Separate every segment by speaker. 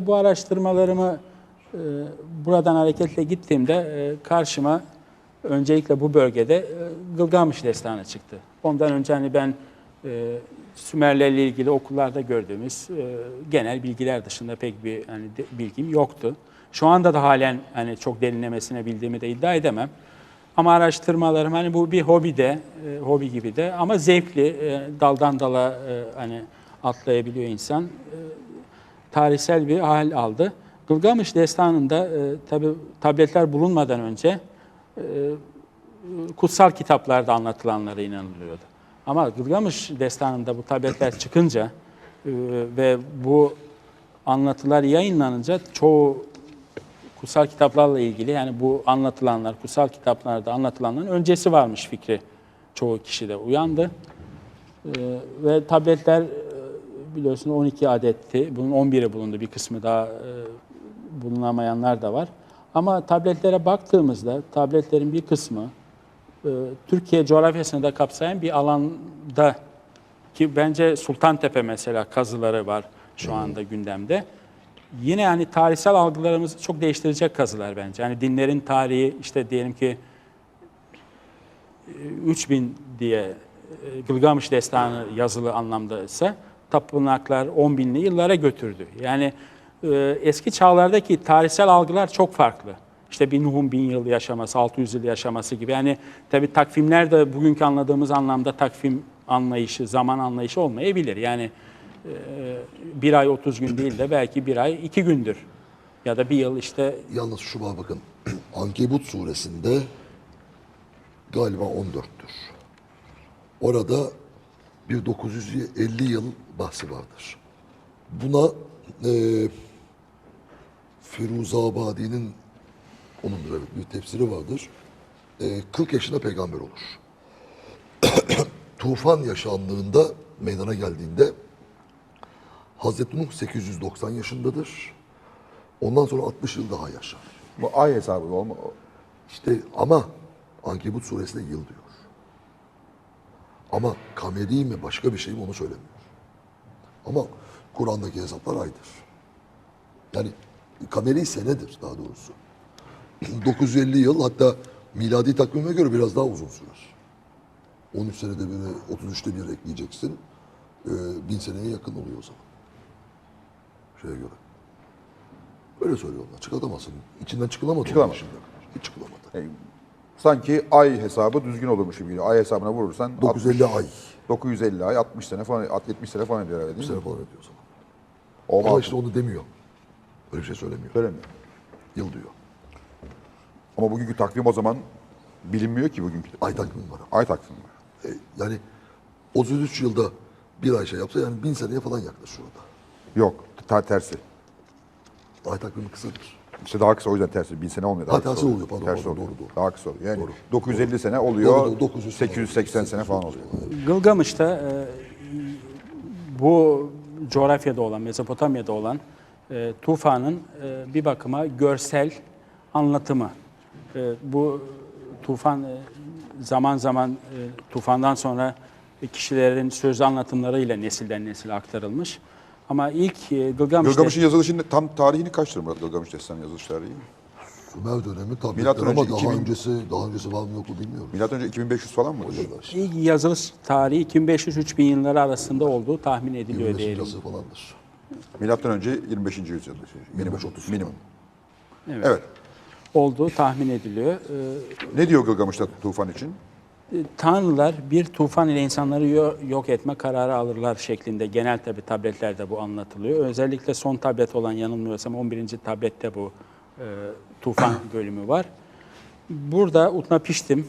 Speaker 1: Bu araştırmalarımı e, buradan hareketle gittiğimde e, karşıma öncelikle bu bölgede e, Gılgamış Destanı çıktı. Ondan önce hani ben e, Sümerlerle ilgili okullarda gördüğümüz e, genel bilgiler dışında pek bir hani bilgim yoktu. Şu anda da halen hani çok derinlemesine bildiğimi de iddia edemem. Ama araştırmalarım hani bu bir hobi de, hobi gibi de ama zevkli, daldan dala hani atlayabiliyor insan. Tarihsel bir hal aldı. Gılgamış Destanı'nda e, tabi tabletler bulunmadan önce e, kutsal kitaplarda anlatılanlara inanılıyordu. Ama Gılgamış Destanı'nda bu tabletler çıkınca e, ve bu anlatılar yayınlanınca çoğu kutsal kitaplarla ilgili yani bu anlatılanlar, kutsal kitaplarda anlatılanların öncesi varmış fikri çoğu kişide uyandı. Ee, ve tabletler e, biliyorsun 12 adetti. Bunun 11'i bulundu. Bir kısmı daha e, bulunamayanlar da var. Ama tabletlere baktığımızda tabletlerin bir kısmı e, Türkiye coğrafyasını da kapsayan bir alanda ki bence Sultantepe mesela kazıları var şu anda gündemde. Yine yani tarihsel algılarımızı çok değiştirecek kazılar bence. Yani dinlerin tarihi işte diyelim ki e, 3000 diye e, Gılgamış Destanı yazılı anlamda ise tapınaklar 10 binli yıllara götürdü. Yani e, eski çağlardaki tarihsel algılar çok farklı. İşte bir Nuh'un bin yıl yaşaması, 600 yıl yaşaması gibi. Yani tabii takvimler de bugünkü anladığımız anlamda takvim anlayışı, zaman anlayışı olmayabilir. Yani e, bir ay 30 gün değil de belki bir ay iki gündür. Ya da bir yıl işte
Speaker 2: Yalnız şu bakın. Ankebut suresinde galiba 14'tür. Orada bir 950 yıl bahsi vardır. Buna e, Firuzabadi'nin onun da evet bir tefsiri vardır. E, 40 yaşında peygamber olur. Tufan yaşandığında meydana geldiğinde Hazreti Nuh 890 yaşındadır. Ondan sonra 60 yıl daha yaşar.
Speaker 3: Bu ay hesabı olma.
Speaker 2: İşte ama Ankebut suresinde yıl diyor. Ama kameri mi başka bir şey mi onu söylemiyor. Ama Kur'an'daki hesaplar aydır. Yani kameri senedir daha doğrusu. 950 yıl hatta miladi takvime göre biraz daha uzun sürer. 13 senede bir, 33'te bir ekleyeceksin. Ee, bin seneye yakın oluyor o zaman. Şeye göre. Öyle söylüyorlar. Çıkartamazsın. İçinden çıkılamadı. Kadar. Hiç çıkılamadı.
Speaker 3: E, sanki ay hesabı düzgün olurmuş gibi geliyor. Ay hesabına vurursan
Speaker 2: 950
Speaker 3: 60
Speaker 2: ay.
Speaker 3: 950 ay 60 sene falan 70 sene falan ediyor herhalde
Speaker 2: Bir
Speaker 3: değil
Speaker 2: sene
Speaker 3: mi?
Speaker 2: falan ediyor o.
Speaker 3: O
Speaker 2: Ama
Speaker 3: makul.
Speaker 2: işte onu demiyor. Öyle bir şey söylemiyor.
Speaker 3: Söylemiyor.
Speaker 2: Yıl diyor.
Speaker 3: Ama bugünkü takvim o zaman bilinmiyor ki bugünkü.
Speaker 2: Ay takvimi var.
Speaker 3: Ay takvimi var.
Speaker 2: E, yani 33 yılda bir ay şey yapsa yani bin seneye falan yaklaşıyor orada.
Speaker 3: Yok. Ta tersi.
Speaker 2: Ay takvimi kısadır.
Speaker 3: İşte daha kısa o yüzden tersi. 1000 sene olmuyor. Daha
Speaker 2: Ha,
Speaker 3: kısa
Speaker 2: tersi oluyor, pardon,
Speaker 3: Tersi
Speaker 2: doğru,
Speaker 3: oluyor.
Speaker 2: doğru, doğru.
Speaker 3: Daha kısa oluyor. Yani
Speaker 2: Doğru.
Speaker 3: 950 sene oluyor.
Speaker 2: Doğru, doğru, 900 sene
Speaker 3: 880 sene falan oluyor.
Speaker 1: Gılgamış'ta e, bu coğrafyada olan, Mezopotamya'da olan e, tufanın e, bir bakıma görsel anlatımı. E, bu tufan e, zaman zaman e, tufandan sonra kişilerin söz anlatımlarıyla nesilden nesile aktarılmış. Ama ilk e, Gılgamış'ta
Speaker 3: Gılgamış'ın yazılışının tam tarihini kaçtır Murat Gılgamış Destanı yazılış tarihi?
Speaker 2: Sümer dönemi tabletler
Speaker 3: Milattan
Speaker 2: ama
Speaker 3: önce
Speaker 2: daha
Speaker 3: 2000
Speaker 2: öncesi daha öncesi var mı yok mu bilmiyorum.
Speaker 3: Milattan önce 2500 falan mı?
Speaker 1: ilk yazılış tarihi 2500-3000 yılları arasında olduğu tahmin ediliyor
Speaker 2: 25.
Speaker 1: diyelim.
Speaker 2: falandır.
Speaker 3: Milattan önce 25. yüzyıl. Minimum.
Speaker 2: 25-30
Speaker 3: Minimum.
Speaker 1: Evet.
Speaker 3: Evet.
Speaker 1: Olduğu tahmin ediliyor. E,
Speaker 3: Ne diyor Gılgamış'ta tufan için?
Speaker 1: Tanrılar bir tufan ile insanları yo- yok etme kararı alırlar şeklinde genel tabi tabletlerde bu anlatılıyor. Özellikle son tablet olan yanılmıyorsam 11. tablette bu e, tufan bölümü var. Burada Utnapiştim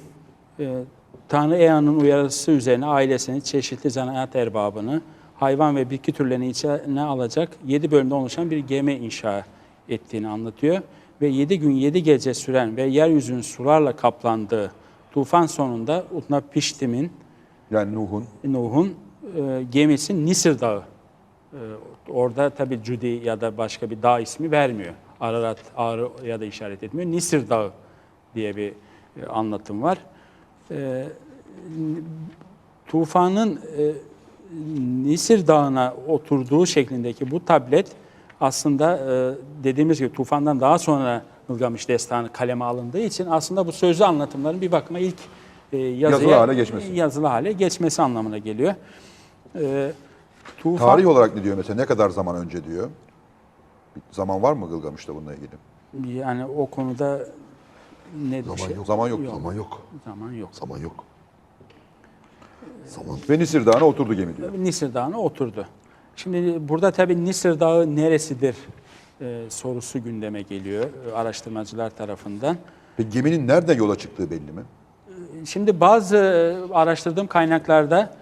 Speaker 1: e, Tanrı Ea'nın uyarısı üzerine ailesini, çeşitli zanaat erbabını, hayvan ve bitki türlerini içine alacak 7 bölümden oluşan bir gemi inşa ettiğini anlatıyor. Ve 7 gün 7 gece süren ve yeryüzünün sularla kaplandığı tufan sonunda Utnapiştim'in,
Speaker 3: Yani Nuh'un
Speaker 1: Nuh'un e, gemisi Nisir Dağı. E, orada tabi Cudi ya da başka bir dağ ismi vermiyor. Ararat, Ağrı ya da işaret etmiyor. Nisir Dağı diye bir e, anlatım var. E, tufanın e, Nisir Dağı'na oturduğu şeklindeki bu tablet aslında e, dediğimiz gibi tufandan daha sonra Ilgamış Destanı kaleme alındığı için aslında bu sözlü anlatımların bir bakıma ilk e, yazıya,
Speaker 3: Yazılı hale geçmesi.
Speaker 1: yazılı hale geçmesi anlamına geliyor. E, tufan,
Speaker 3: Tarih olarak ne diyor mesela? Ne kadar zaman önce diyor? Bir zaman var mı Gılgamış'ta bununla ilgili?
Speaker 1: yani o konuda ne
Speaker 2: Zaman
Speaker 1: şey-
Speaker 2: yok.
Speaker 3: Zaman yok.
Speaker 2: Zaman yok.
Speaker 1: Zaman yok.
Speaker 2: Zaman yok. Zaman
Speaker 3: Ve Nisir Dağı'na oturdu gemi diyor.
Speaker 1: Nisir Dağı'na oturdu. Şimdi burada tabii Nisir Dağı neresidir e, sorusu gündeme geliyor e, araştırmacılar tarafından.
Speaker 3: Peki geminin nereden yola çıktığı belli mi?
Speaker 1: Şimdi bazı e, araştırdığım kaynaklarda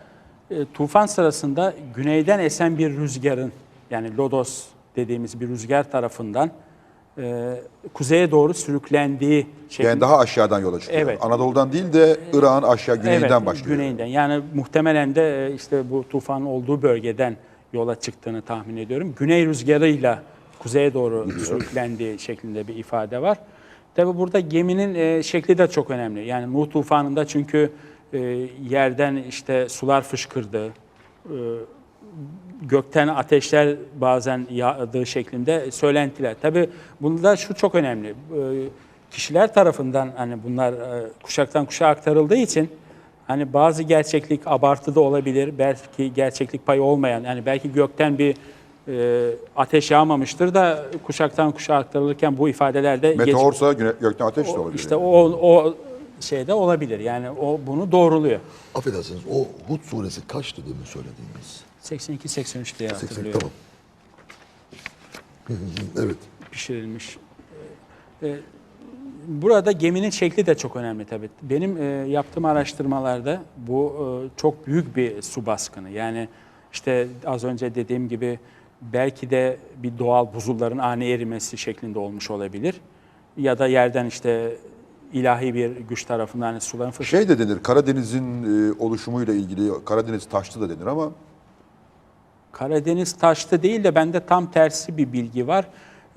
Speaker 1: e, tufan sırasında güneyden esen bir rüzgarın yani lodos dediğimiz bir rüzgar tarafından e, kuzeye doğru sürüklendiği şeklinde.
Speaker 3: Yani daha aşağıdan yola çıkıyor.
Speaker 1: Evet.
Speaker 3: Anadolu'dan değil de Irak'ın aşağı güneyinden
Speaker 1: evet,
Speaker 3: başlıyor.
Speaker 1: Güneyinden. Yani muhtemelen de e, işte bu tufanın olduğu bölgeden yola çıktığını tahmin ediyorum. Güney rüzgarıyla kuzeye doğru sürüklendiği şeklinde bir ifade var. Tabi burada geminin e, şekli de çok önemli. Yani Nuh tufanında çünkü e, yerden işte sular fışkırdı. E, gökten ateşler bazen yağdığı şeklinde söylentiler. Tabii bunda şu çok önemli. Ee, Kişiler tarafından hani bunlar e, kuşaktan kuşağa aktarıldığı için hani bazı gerçeklik abartıda olabilir. Belki gerçeklik payı olmayan yani belki gökten bir e, ateş yağmamıştır da kuşaktan kuşağa aktarılırken bu ifadeler de geç-
Speaker 3: Meteorsa güne, gökten ateş de olabilir.
Speaker 1: işte
Speaker 3: yani.
Speaker 1: o o şeyde olabilir. Yani o bunu doğruluyor.
Speaker 2: affedersiniz o Hud suresi kaçtı demin söylediğimiz?
Speaker 1: 82 83 diye
Speaker 2: 80
Speaker 1: hatırlıyorum.
Speaker 2: tamam. Evet.
Speaker 1: pişirilmiş. Ee, Burada geminin şekli de çok önemli tabii. Benim e, yaptığım araştırmalarda bu e, çok büyük bir su baskını. Yani işte az önce dediğim gibi belki de bir doğal buzulların ani erimesi şeklinde olmuş olabilir. Ya da yerden işte ilahi bir güç tarafından hani suların fış-
Speaker 3: Şey de denir, Karadeniz'in e, oluşumuyla ilgili Karadeniz taştı da denir ama
Speaker 1: Karadeniz taştı değil de bende tam tersi bir bilgi var.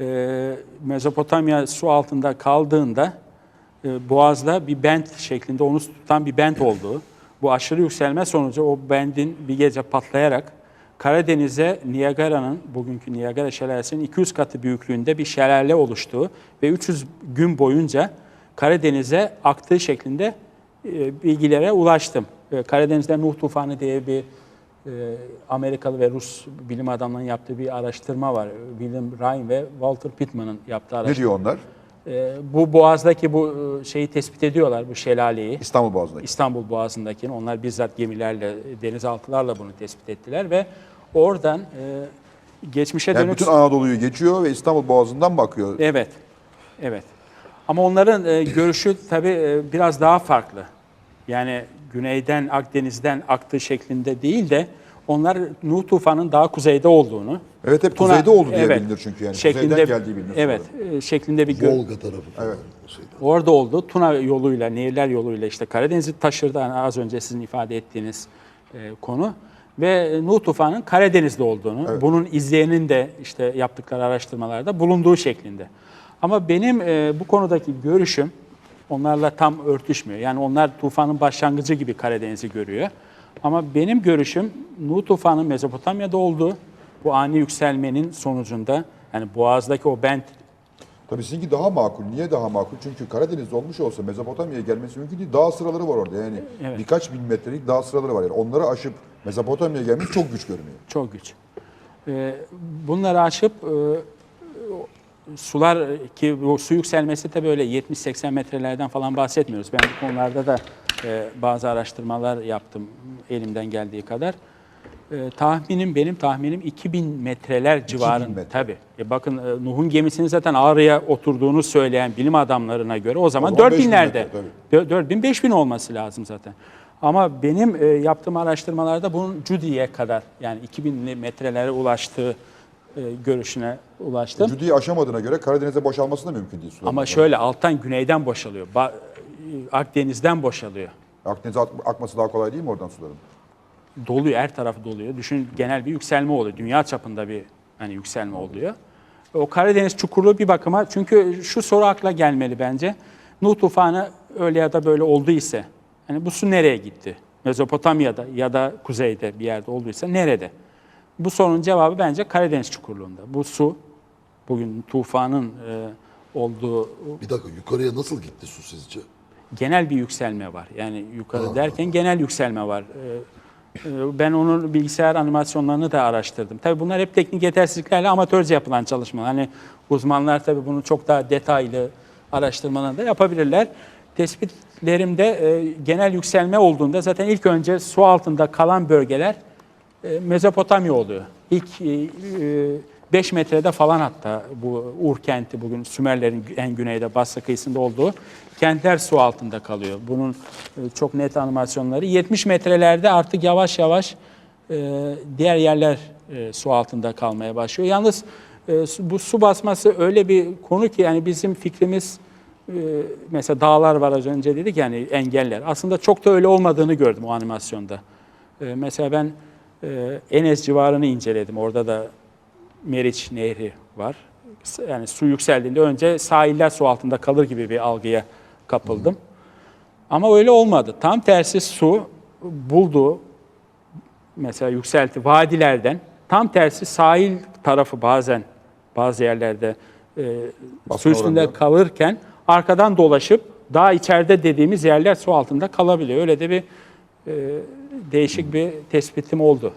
Speaker 1: Ee, Mezopotamya su altında kaldığında e, boğazda bir bent şeklinde onu tutan bir bent olduğu, bu aşırı yükselme sonucu o bendin bir gece patlayarak Karadeniz'e Niagara'nın, bugünkü Niagara şelalesinin 200 katı büyüklüğünde bir şelale oluştuğu ve 300 gün boyunca Karadeniz'e aktığı şeklinde e, bilgilere ulaştım. E, Karadeniz'de Nuh tufanı diye bir e, Amerikalı ve Rus bilim adamlarının yaptığı bir araştırma var. William Ryan ve Walter Pittman'ın yaptığı
Speaker 3: ne
Speaker 1: araştırma.
Speaker 3: diyor onlar?
Speaker 1: E, bu boğazdaki bu e, şeyi tespit ediyorlar, bu şelaleyi.
Speaker 3: İstanbul Boğazı'ndaki.
Speaker 1: İstanbul Boğazı'ndakini. Onlar bizzat gemilerle, denizaltılarla bunu tespit ettiler ve oradan e, geçmişe
Speaker 3: Yani
Speaker 1: dönük...
Speaker 3: bütün Anadolu'yu geçiyor ve İstanbul Boğazı'ndan bakıyor.
Speaker 1: Evet, evet. Ama onların e, görüşü tabii biraz daha farklı. Yani güneyden, Akdeniz'den aktığı şeklinde değil de onlar Nuh tufanın daha kuzeyde olduğunu.
Speaker 3: Evet hep
Speaker 1: Tuna-
Speaker 3: kuzeyde oldu diye
Speaker 1: evet,
Speaker 3: bilinir çünkü yani.
Speaker 1: şeklinde,
Speaker 3: Kuzeyden geldiği bilinir.
Speaker 1: Evet, e, şeklinde bir gör-
Speaker 2: Volga tarafı falan. Evet. Şeyden.
Speaker 1: Orada oldu. Tuna yoluyla, nehirler yoluyla işte Karadeniz'i taşırdı. Hani az önce sizin ifade ettiğiniz e, konu. Ve Nuh Tufan'ın Karadeniz'de olduğunu, bunun izleyenin de işte yaptıkları araştırmalarda bulunduğu şeklinde. Ama benim e, bu konudaki görüşüm onlarla tam örtüşmüyor. Yani onlar tufanın başlangıcı gibi Karadeniz'i görüyor. Ama benim görüşüm Nuh Tufan'ın Mezopotamya'da olduğu, bu ani yükselmenin sonucunda yani Boğaz'daki o bent
Speaker 3: Tabii sizinki daha makul. Niye daha makul? Çünkü Karadeniz'de olmuş olsa Mezopotamya'ya gelmesi mümkün değil. Dağ sıraları var orada yani.
Speaker 1: Evet.
Speaker 3: Birkaç bin metrelik dağ sıraları var. Yani onları aşıp Mezopotamya'ya gelmek çok güç görünüyor.
Speaker 1: Çok güç. Ee, bunları aşıp e, sular ki bu su yükselmesi tabii öyle 70-80 metrelerden falan bahsetmiyoruz. Ben bu konularda da e, bazı araştırmalar yaptım elimden geldiği kadar. E, tahminim benim tahminim 2000 metreler civarında.
Speaker 3: metre.
Speaker 1: Tabii. E, bakın e, Nuh'un gemisinin zaten Ağrı'ya oturduğunu söyleyen bilim adamlarına göre o zaman
Speaker 3: O zaman 5000
Speaker 1: 4000'lerde.
Speaker 3: metre, tabii.
Speaker 1: 4000 5000 olması lazım zaten. Ama benim e, yaptığım araştırmalarda bunun Judy'ye kadar yani 2000 metrelere ulaştığı e, görüşüne ulaştım.
Speaker 3: Cüdi'yi aşamadığına göre Karadeniz'e boşalması da mümkün değil. suların.
Speaker 1: Ama şöyle alttan güneyden boşalıyor. Ba- Akdeniz'den boşalıyor.
Speaker 3: Akdeniz'e akması daha kolay değil mi oradan suların?
Speaker 1: Doluyor, her tarafı doluyor. Düşün genel bir yükselme oluyor. Dünya çapında bir hani yükselme oluyor. O Karadeniz çukurluğu bir bakıma çünkü şu soru akla gelmeli bence. Nuh tufanı öyle ya da böyle olduysa hani bu su nereye gitti? Mezopotamya'da ya da kuzeyde bir yerde olduysa nerede? Bu sorunun cevabı bence Karadeniz çukurluğunda. Bu su bugün tufanın e, olduğu
Speaker 2: Bir dakika yukarıya nasıl gitti su sizce?
Speaker 1: Genel bir yükselme var. Yani yukarı derken genel yükselme var. Ee, e, Ben onun bilgisayar animasyonlarını da araştırdım. Tabii bunlar hep teknik yetersizliklerle amatörce yapılan çalışmalar. Hani uzmanlar tabii bunu çok daha detaylı araştırmalarını da yapabilirler. Tespitlerimde e, genel yükselme olduğunda zaten ilk önce su altında kalan bölgeler e, Mezopotamya oluyor. İlk 5 metrede falan hatta bu Ur kenti bugün Sümerlerin en güneyde Basra kıyısında olduğu kentler su altında kalıyor. Bunun e, çok net animasyonları. 70 metrelerde artık yavaş yavaş e, diğer yerler e, su altında kalmaya başlıyor. Yalnız bu su basması öyle bir konu ki yani bizim fikrimiz mesela dağlar var az önce dedik yani engeller. Aslında çok da öyle olmadığını gördüm o animasyonda. Mesela ben Enes civarını inceledim. Orada da Meriç Nehri var. Yani su yükseldiğinde önce sahiller su altında kalır gibi bir algıya kapıldım. Ama öyle olmadı. Tam tersi su bulduğu mesela yükselti vadilerden tam tersi sahil tarafı bazen bazı yerlerde e, su üstünde
Speaker 3: oranında.
Speaker 1: kalırken arkadan dolaşıp daha içeride dediğimiz yerler su altında kalabiliyor. Öyle de bir e, değişik bir tespitim oldu.